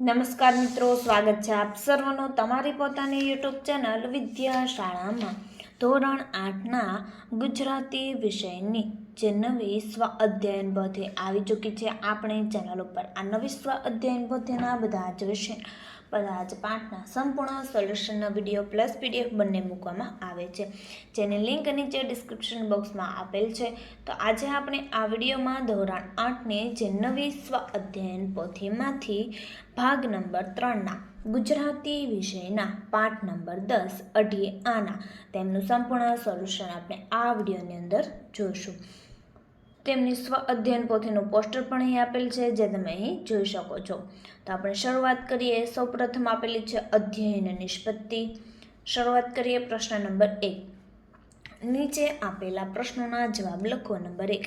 નમસ્કાર મિત્રો, સ્વાગત છે આપ સર્વનો તમારી પોતાની યુટ્યુબ ચેનલ વિદ્યા શાળામાં ધોરણ આઠના ગુજરાતી વિષયની જે નવી સ્વ અધ્યયન પોથી આવી ચૂકી છે. આપણે ચેનલ ઉપર આ નવી સ્વ અધ્યયન પોથીના બધા જ વિષય બધા જ પાઠના સંપૂર્ણ સોલ્યુશનનો વીડિયો પ્લસ પીડીએફ બંને મૂકવામાં આવે છે. જેની લિંક નીચે ડિસ્ક્રિપ્શન બોક્સમાં આપેલ છે. તો આજે આપણે આ વિડીયોમાં ધોરણ આઠની જે નવી સ્વ અધ્યયન પોથીમાંથી ભાગ નંબર ત્રણના ગુજરાતી વિષયના પાઠ નંબર દસ અઢી આના તેમનું સંપૂર્ણ સોલ્યુશન આપણે આ વિડીયોની અંદર જોઈશું તેમની સ્વ અધ્યયન પોથીનું પોસ્ટર પણ અહીં આપેલ છે, જે તમે અહીં જોઈ શકો છો. તો આપણે શરૂઆત કરીએ. સૌપ્રથમ આપેલી છે અધ્યયન નિષ્પત્તિ. શરૂઆત કરીએ પ્રશ્ન નંબર એક. નીચે આપેલા પ્રશ્નોના જવાબ લખો નંબર એક.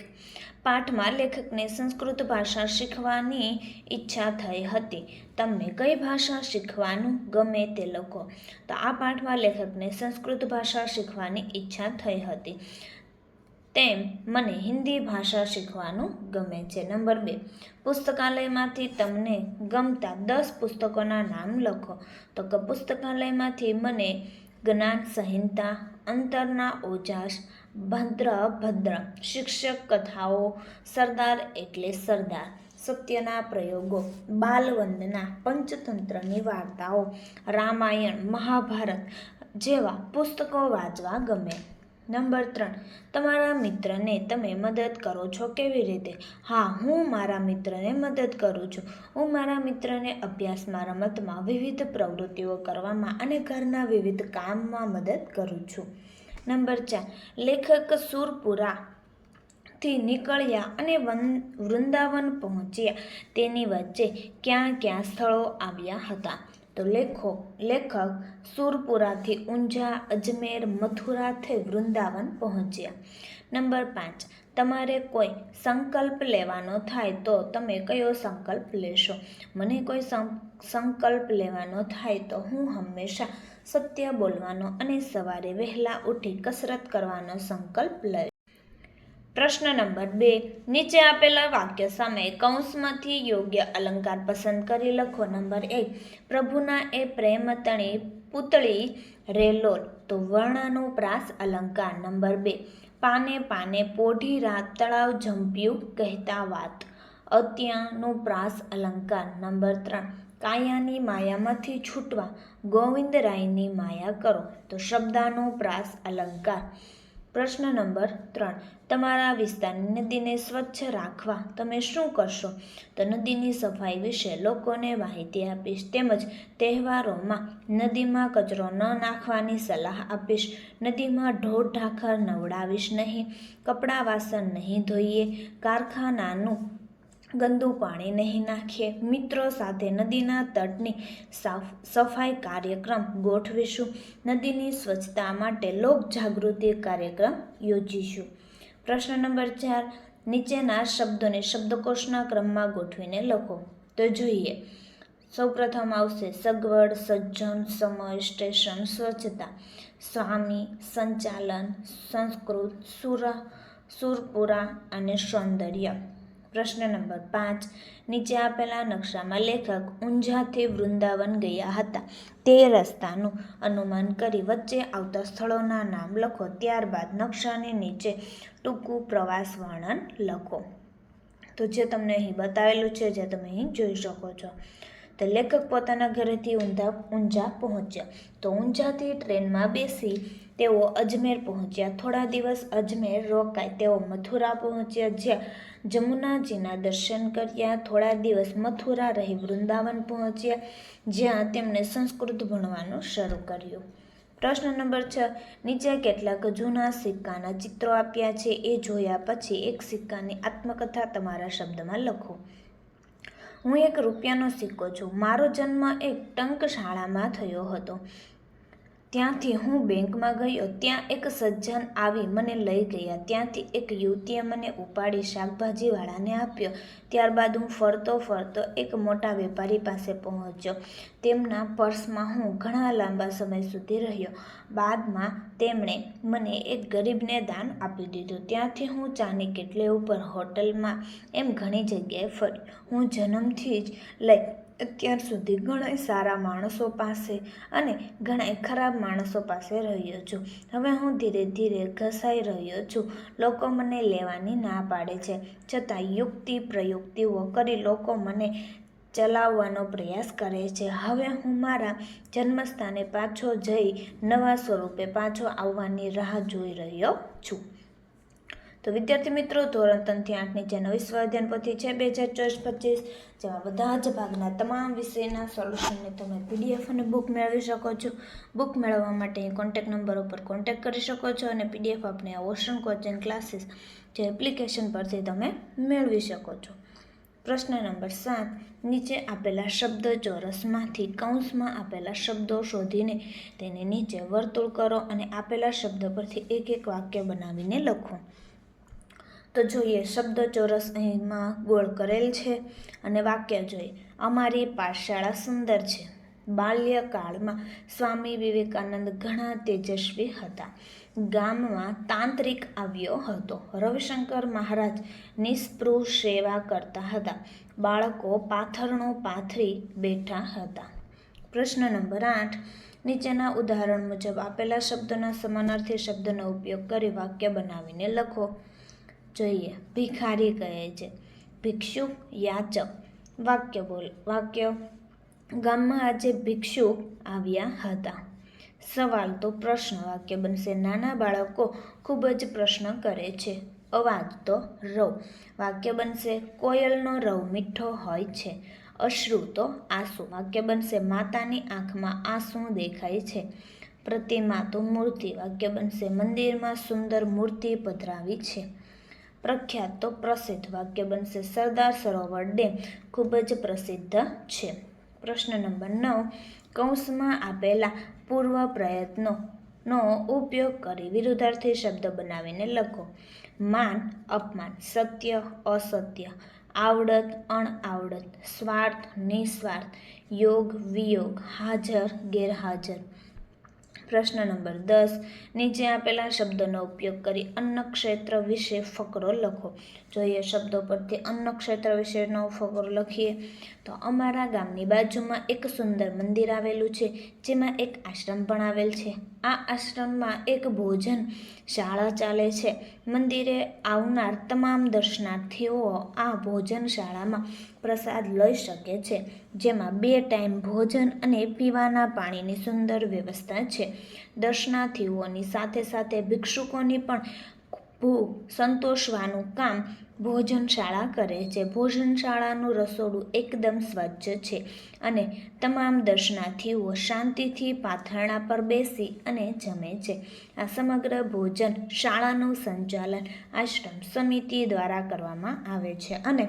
પાઠમાં લેખકને સંસ્કૃત ભાષા શીખવાની ઈચ્છા થઈ હતી. તમને કઈ ભાષા શીખવાનું ગમે તે લખો. તો આ પાઠમાં લેખકને સંસ્કૃત ભાષા શીખવાની ઈચ્છા થઈ હતી. તેમ મને હિન્દી ભાષા શીખવાનું ગમે છે. નંબર બે, પુસ્તકાલયમાંથી તમને ગમતા દસ પુસ્તકોના નામ લખો. તો કે પુસ્તકાલયમાંથી મને જ્ઞાન સંહિતા, અંતરના ઓજાસ, ભદ્ર ભદ્ર, શિક્ષક કથાઓ, સરદાર એટલે સરદાર, સત્યના પ્રયોગો, બાલવંદના, પંચતંત્રની વાર્તાઓ, રામાયણ, મહાભારત જેવા પુસ્તકો વાંચવા ગમે. નંબર ત્રણ, તમારા મિત્રને તમે મદદ કરો છો કેવી રીતે? હા, હું મારા મિત્રને મદદ કરું છું. હું મારા મિત્રને અભ્યાસમાં, રમતમાં વિવિધ પ્રવૃત્તિઓ કરવામાં અને ઘરના વિવિધ કામમાં મદદ કરું છું. નંબર ચાર, લેખક સુરપુરા થી નીકળ્યા અને વન, વૃંદાવન પહોંચ્યા. તેની વચ્ચે ક્યાં ક્યાં સ્થળો આવ્યા હતા? તો લેખો, લેખક સુરપુરાથી ઊંઝા અજમેર મથુરા થઈ વૃંદાવન પહોંચ્યા. નંબર પાંચ, તમારે કોઈ સંકલ્પ લેવાનો થાય તો તમે કયો સંકલ્પ લેશો? મને કોઈ સંકલ્પ લેવાનો થાય તો હું હંમેશા સત્ય બોલવાનો અને સવારે વહેલા ઉઠી કસરત કરવાનો સંકલ્પ લઈશ. પ્રશ્ન નંબર બે. નીચે આપેલા વાક્ય સામે કૌંસમાંથી યોગ્ય અલંકાર પસંદ કરી લખો. નંબર એક, પ્રભુના એ પ્રેમ તણી પૂતળી રેલોલ તો વર્ણનો પ્રાસ અલંકાર. નંબર બે, પાને પાને પોઢી રાત તળાવ ઝંપ્યું કહેતા વાત. અત્યાનો પ્રાસ અલંકાર. નંબર ત્રણ, કાયાની માયામાંથી છૂટવા ગોવિંદરાયની માયા કરો તો શબ્દાનો પ્રાસ અલંકાર. પ્રશ્ન નંબર ત્રણ. તમારા વિસ્તારની નદીને સ્વચ્છ રાખવા તમે શું કરશો? તો નદીની સફાઈ વિશે લોકોને માહિતી આપીશ તેમજ તહેવારોમાં નદીમાં કચરો ન નાખવાની સલાહ આપીશ. નદીમાં ઢોર ઢાખર નવડાવીશ નહીં, કપડાં વાસણ નહીં ધોઈએ, કારખાનાનું ગંદુ પાણી નહીં નાખીએ. મિત્રો સાથે નદીના તટની સાફ સફાઈ કાર્યક્રમ ગોઠવીશું. નદીની સ્વચ્છતા માટે લોક જાગૃતિ કાર્યક્રમ યોજીશું. પ્રશ્ન નંબર ચાર, નીચેના શબ્દોને શબ્દકોશના ક્રમમાં ગોઠવીને લખો. તો જોઈએ. સૌપ્રથમ આવશે સગવડ, સજ્જન, સમય, સ્ટેશન, સ્વચ્છતા. સ્વામી, સંચાલન, સંસ્કૃત, સુર, સુરપુરા અને સૌંદર્ય. પ્રશ્ન નંબર પાંચ. નીચે આપેલા નકશામાં લેખક ઊંઝાથી વૃંદાવન ગયા હતા. તે રસ્તાનું અનુમાન કરી વચ્ચે આવતા સ્થળોના નામ લખો. ત્યારબાદ નકશાની નીચે ટૂંકું પ્રવાસ વર્ણન લખો. તો જે તમને અહીં બતાવેલું છે, જે તમે અહીં જોઈ શકો છો. તો લેખક પોતાના ઘરેથી ઊંધા ઊંઝા પહોંચ્યા. તો ઊંઝાથી ટ્રેનમાં બેસી તેઓ અજમેર પહોંચ્યા. થોડા દિવસ અજમેર રોકાય તેઓ મથુરા પહોંચ્યા, જ્યાં જમુનાજીના દર્શન કર્યા. થોડા દિવસ મથુરા રહી વૃંદાવન પહોંચ્યા, જ્યાં તેમણે સંસ્કૃત ભણવાનું શરૂ કર્યું. પ્રશ્ન નંબર છ, નીચે કેટલાક જૂના સિક્કાના ચિત્રો આપ્યા છે. એ જોયા પછી એક સિક્કાની આત્મકથા તમારા શબ્દમાં લખો. હું એક રૂપિયાનો સિક્કો છું. મારો જન્મ એક ટંકશાળામાં થયો હતો. ત્યાંથી હું બેંકમાં ગયો. ત્યાં એક સજ્જન આવી મને લઈ ગયા. ત્યાંથી એક યુવતીએ મને ઉપાડી શાકભાજીવાળાને આપ્યો. ત્યારબાદ હું ફરતો ફરતો એક મોટા વેપારી પાસે પહોંચ્યો. તેમના પર્સમાં હું ઘણા લાંબા સમય સુધી રહ્યો. બાદમાં તેમણે મને એક ગરીબને દાન આપી દીધું. ત્યાંથી હું ચાની કેટલે ઉપર હોટલમાં એમ ઘણી જગ્યાએ ફરી. હું જન્મથી જ લઈ અત્યાર સુધી ઘણા સારા માણસો પાસે અને ઘણા ખરાબ માણસો પાસે રહ્યો છું. હવે હું ધીરે ધીરે ઘસાઈ રહ્યો છું. લોકો મને લેવાની ના પાડે છે. છતાં યુક્તિ પ્રયુક્તિઓ કરી લોકો મને ચલાવવાનો પ્રયાસ કરે છે. હવે હું મારા જન્મસ્થાને પાછો જઈ નવા સ્વરૂપે પાછો આવવાની રાહ જોઈ રહ્યો છું. તો વિદ્યાર્થી મિત્રો, ધોરણ ત્રણથી આઠની જે નવી સ્વાધ્યાન પોથી છે, બે હજાર ચોવીસ પચીસ, જેમાં બધા જ ભાગના તમામ વિષયના સોલ્યુશનને તમે પીડીએફ અને બુક મેળવી શકો છો. બુક મેળવવા માટે કોન્ટેક નંબર ઉપર કોન્ટેક કરી શકો છો અને પીડીએફ આપણે આ ઓશન કોચિંગ ક્લાસીસ જે એપ્લિકેશન પરથી તમે મેળવી શકો છો. પ્રશ્ન નંબર સાત. નીચે આપેલા શબ્દ ચોરસમાંથી કૌંસમાં આપેલા શબ્દો શોધીને તેને નીચે વર્તુળ કરો અને આપેલા શબ્દ પરથી એક એક વાક્ય બનાવીને લખો. તો જોઈએ, શબ્દ ચોરસ અહીંમાં ગોળ કરેલ છે અને વાક્ય જોઈએ. અમારી પાઠશાળા સુંદર છે. બાલ્યકાળમાં સ્વામી વિવેકાનંદ ઘણા તેજસ્વી હતા. ગામમાં તાંત્રિક આવ્યો હતો. રવિશંકર મહારાજ નિસ્પૃહ સેવા કરતા હતા. બાળકો પાથરણો પાથરી બેઠા હતા. પ્રશ્ન નંબર આઠ. નીચેના ઉદાહરણ મુજબ આપેલા શબ્દોના સમાનાર્થી શબ્દનો ઉપયોગ કરી વાક્ય બનાવીને લખો. જોઈએ. ભિખારી કહે છે. ભિક્ષુક યાચક. વાક્ય બોલ. વાક્ય ગામમાં આજે ભિક્ષુક આવ્યા હતા. સવાલ તો પ્રશ્ન વાક્ય બનશે. નાના બાળકો ખૂબ જ પ્રશ્ન કરે છે. અવાજ તો રવ. વાક્ય બનશે, કોયલનો રવ મીઠો હોય છે. અશ્રુ તો આંસુ. વાક્ય બનશે, માતાની આંખમાં આંસુ દેખાય છે. પ્રતિમા તો મૂર્તિ. વાક્ય બનશે, મંદિરમાં સુંદર મૂર્તિ પધરાવી છે. પ્રખ્યાત તો પ્રસિદ્ધ. વાક્ય બનશે, સરદાર સરોવર ડેમ ખૂબ જ પ્રસિદ્ધ છે. પ્રશ્ન નંબર નવ, કૌંસમાં આપેલા પૂર્વ પ્રયત્નો નો ઉપયોગ કરી વિરુદ્ધાર્થી શબ્દ બનાવીને લખો. માન, અપમાન, સત્ય, અસત્ય, આવડત, અણઆવડત, સ્વાર્થ, નિસ્વાર્થ, યોગ, વિયોગ, હાજર, ગેરહાજર. પ્રશ્ન નંબર દસ. નીચે આપેલા શબ્દોનો ઉપયોગ કરી અન્ન ક્ષેત્ર વિશે ફકરો લખો. જોઈએ શબ્દો પરથી અન્ન ક્ષેત્ર વિશેનો ફકરો લખીએ, તો અમારા ગામની બાજુમાં એક સુંદર મંદિર આવેલું છે, જેમાં એક આશ્રમ પણ આવેલ છે. આ આશ્રમમાં એક ભોજન શાળા ચાલે છે. મંદિરે આવનાર તમામ દર્શનાર્થીઓ આ ભોજન શાળામાં પ્રસાદ લઈ શકે છે, જેમાં બે ટાઈમ ભોજન અને પીવાના પાણીની સુંદર વ્યવસ્થા છે. દર્શનાર્થીઓની સાથે સાથે ભિક્ષુકોની પણ ભૂખ સંતોષવાનું કામ ભોજનશાળા કરે છે. ભોજનશાળાનું રસોડું એકદમ સ્વચ્છ છે અને તમામ દર્શનાર્થીઓ શાંતિથી પાથરણા પર બેસી અને જમે છે. આ સમગ્ર ભોજન શાળાનું સંચાલન આશ્રમ સમિતિ દ્વારા કરવામાં આવે છે અને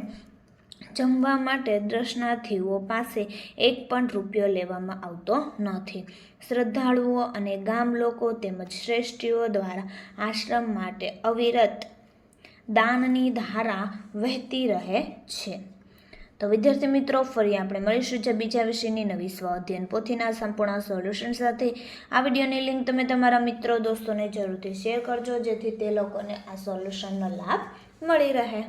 જમવા માટે દર્શનાર્થીઓ પાસે એક પણ રૂપિયો લેવામાં આવતો નથી. શ્રદ્ધાળુઓ અને ગામ લોકો તેમજ શ્રેષ્ઠીઓ દ્વારા આશ્રમ માટે અવિરત દાનની ધારા વહેતી રહે છે. તો વિદ્યાર્થી મિત્રો, ફરી આપણે મળીશું જે બીજા વિષયની નવી સ્વ અધ્યયન પોથીના સંપૂર્ણ સોલ્યુશન સાથે. આ વિડીયોની લિંક તમે તમારા મિત્રો, દોસ્તોને જરૂરથી શેર કરજો, જેથી તે લોકોને આ સોલ્યુશનનો લાભ મળી રહે.